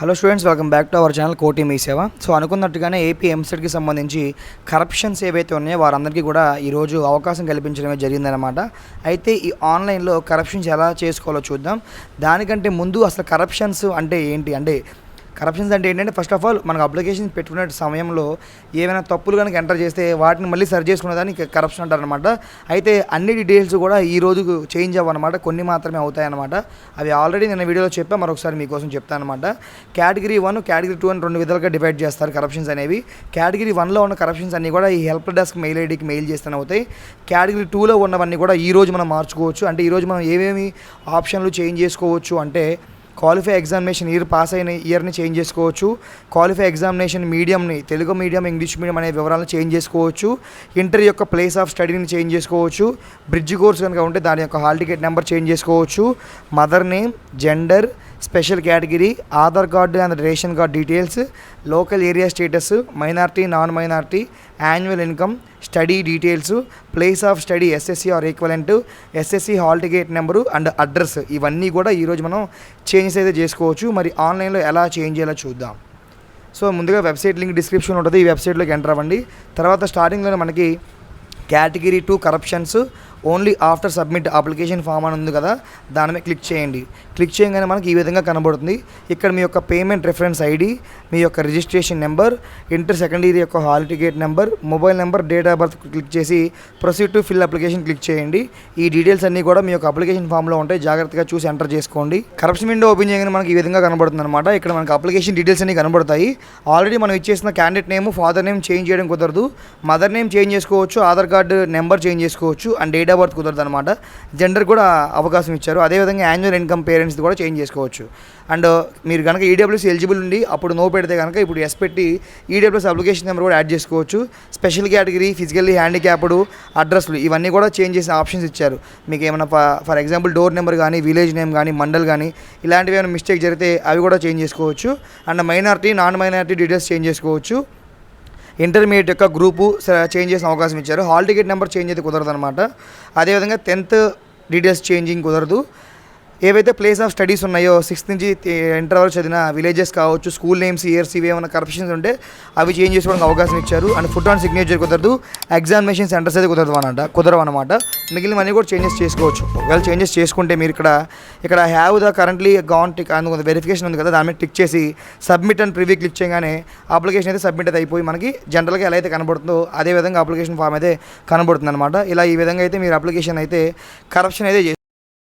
Hello students welcome back to our channel Koti Mee Seva so అనుకున్నట్టుగానే AP ఎంసెట్కి సంబంధించి corruptions ఏవైతే ఉన్నాయో వారందరికీ కూడా ఈరోజు అవకాశం కల్పించడమే జరిగిందనమాట అయితే ఈ ఆన్లైన్లో కరప్షన్స్ ఎలా చేసుకోవాలో చూద్దాం. దానికంటే ముందు అసలు కరప్షన్స్ అంటే ఏంటి? అంటే కరప్షన్స్ అంటే ఏంటంటే ఫస్ట్ ఆఫ్ ఆల్ మనకు అప్లికేషన్ పెట్టుకునే సమయంలో ఏమైనా తప్పులు కనుక ఎంటర్ చేస్తే వాటిని మళ్ళీ సరి చేసుకునేదాన్ని కరప్షన్ అంటారనమాట అయితే అన్ని డీటెయిల్స్ కూడా ఈ రోజు చేంజ్ అవ్వనమాట కొన్ని మాత్రమే అవుతాయన్నమాట. అవి ఆల్రెడీ నేను వీడియోలో చెప్పా మరొకసారి మీకోసం చెప్తాను అనమాట కేటగిరీ వన్ కేటగిరీ టూ అని రెండు విధాలుగా డివైడ్ చేస్తారు కరప్షన్స్ అనేవి. కేటగిరీ వన్లో ఉన్న కరప్షన్స్ అన్నీ కూడా ఈ హెల్ప్ డెస్క్ మెయిల్ ఐడికి మెయిల్ చేస్తూనే అవుతాయి. కేటగిరీ టూలో ఉన్నవన్నీ కూడా ఈ రోజు మనం మార్చుకోవచ్చు. అంటే ఈరోజు మనం ఏమేమి ఆప్షన్లు చేంజ్ చేసుకోవచ్చు అంటే క్వాలిఫై ఎగ్జామినేషన్ ఇయర్ పాస్ అయిన ఇయర్ని చేంజ్ చేసుకోవచ్చు. క్వాలిఫై ఎగ్జామినేషన్ మీడియంని తెలుగు మీడియం ఇంగ్లీష్ మీడియం అనే వివరాలను చేంజ్ చేసుకోవచ్చు. ఇంటర్ యొక్క ప్లేస్ ఆఫ్ స్టడీని చేంజ్ చేసుకోవచ్చు. బ్రిడ్జ్ కోర్స్ కనుక ఉంటే దాని యొక్క హాల్ టికెట్ నెంబర్ చేంజ్ చేసుకోవచ్చు. Mother name gender special category Aadhaar card and ration card details local area status minority non minority annual income study details place of study SSC or equivalent SSC hall ticket number and address ఇవన్నీ కూడా ఈరోజు మనం changes అయితే చేసుకోవచ్చు. మరి ఆన్లైన్లో ఎలా change చేయాలో చూద్దాం. సో ముందుగా వెబ్సైట్ లింక్ డిస్క్రిప్షన్ ఉంటుంది. ఈ వెబ్సైట్లోకి ఎంటర్ అవ్వండి. తర్వాత స్టార్టింగ్లోనే మనకి category two corrections only after submit application form అని ఉంది కదా దాని మీద క్లిక్ చేయండి. క్లిక్ చేయగానే మనకి ఈ విధంగా కనబడుతుంది. ఇక్కడ మీ యొక్క పేమెంట్ రెఫరెన్స్ ఐడి మీ యొక్క registration number inter second year యొక్క hall ticket number mobile number date of birth click చేసి proceed to fill application click చేయండి. ఈ డీటెయిల్స్ అన్నీ కూడా మీ యొక్క అప్లికేషన్ ఫామ్లో ఉంటాయి. జాగ్రత్తగా చూసి ఎంటర్ చేసుకోండి. కరప్షన్ విండో ఓపెన్ చేయగానే మనకి ఈ విధంగా కనబడుతుంది అనమాట ఇక్కడ మనకి అప్లికేషన్ డీటెయిల్స్ అన్ని కనబడతాయి. ఆల్రెడీ మనం ఇచ్చేసిన candidate name father name change చేయడం కుదరదు. మదర్ నేమ్ చేంజ్ చేసుకోవచ్చు ఆధార్ కార్డ్ నెంబర్ చేంజ్ చేసుకోవచ్చు అండ్ డేట్ ఆఫ్ బర్త్ కుదరదు అనమాట జెండర్ కూడా అవకాశం ఇచ్చారు. అదేవిధంగా యాన్యువల్ ఇన్కమ్ పేరెంట్స్ కూడా చేంజ్ చేసుకోవచ్చు. అండ్ మీరు కనుక ఈడబ్ల్యూస్ ఎలిజిబుల్ ఉండి అప్పుడు నో పెడితే కనుక ఇప్పుడు ఎస్ పెట్టి ఈడబ్ల్యూస్ అప్లికేషన్ నెంబర్ కూడా యాడ్ చేసుకోవచ్చు. స్పెషల్ కేటగిరీ ఫిజికల్లీ హ్యాండిక్యాప్డ్ అడ్రస్లు ఇవన్నీ కూడా చేంజ్ చేసిన ఆప్షన్స్ ఇచ్చారు. మీకు ఏమైనా ఫర్ ఎగ్జాంపుల్ డోర్ నెంబర్ కానీ విలేజ్ నేమ్ కానీ మండల్ కానీ ఇలాంటివి ఏమైనా మిస్టేక్ జరిగితే అవి కూడా చేంజ్ చేసుకోవచ్చు. And minority non minority details change చేసుకోవచ్చు. ఇంటర్మీడియట్ యొక్క గ్రూపు చేంజ్ చేసిన అవకాశం ఇచ్చారు. హాల్ టికెట్ నెంబర్ చేంజ్ అయితే కుదరదు అనమాట అదేవిధంగా టెన్త్ డీటెయిల్స్ చేంజింగ్ కుదరదు. ఏవైతే ప్లేస్ ఆఫ్ స్టడీస్ ఉన్నాయో సిక్స్త్ నుంచి ఇంటర్ వరకు చదివిన విలేజెస్ కావచ్చు స్కూల్ నేమ్స్ ఇయర్స్ ఇవి ఏమైనా కరప్షన్స్ ఉంటే అవి చేంజ్ చేసుకోవడానికి అవకాశం ఇచ్చారు. అండ్ ఫుట్ ఆన్ సిగ్నేచర్ కుదరదు. ఎగ్జామినేషన్ సెంటర్స్ అయితే కుదరదు అనమాట కుదరవు అనమాట మిగిలినవన్నీ కూడా చేంజెస్ చేసుకోవచ్చు. ఒకవేళ చేంజెస్ చేసుకుంటే మీరు ఇక్కడ ఇక్కడ have the currently gone tick అందుకు వెరిఫికేషన్ ఉంది కదా దాని మీద టిక్ చేసి సబ్మిట్ అండ్ ప్రివ్యూ క్లిక్ చేయగానే అప్లికేషన్ అయితే సబ్మిట్ అయితే అయిపోయి మనకి జనరల్గా ఎలా అయితే కనబడుతుందో అదే విధంగా అప్లికేషన్ ఫామ్ అయితే కనబడుతుంది అనమాట ఇలా ఈ విధంగా అయితే మీరు అప్లికేషన్ అయితే కరప్షన్ అయితే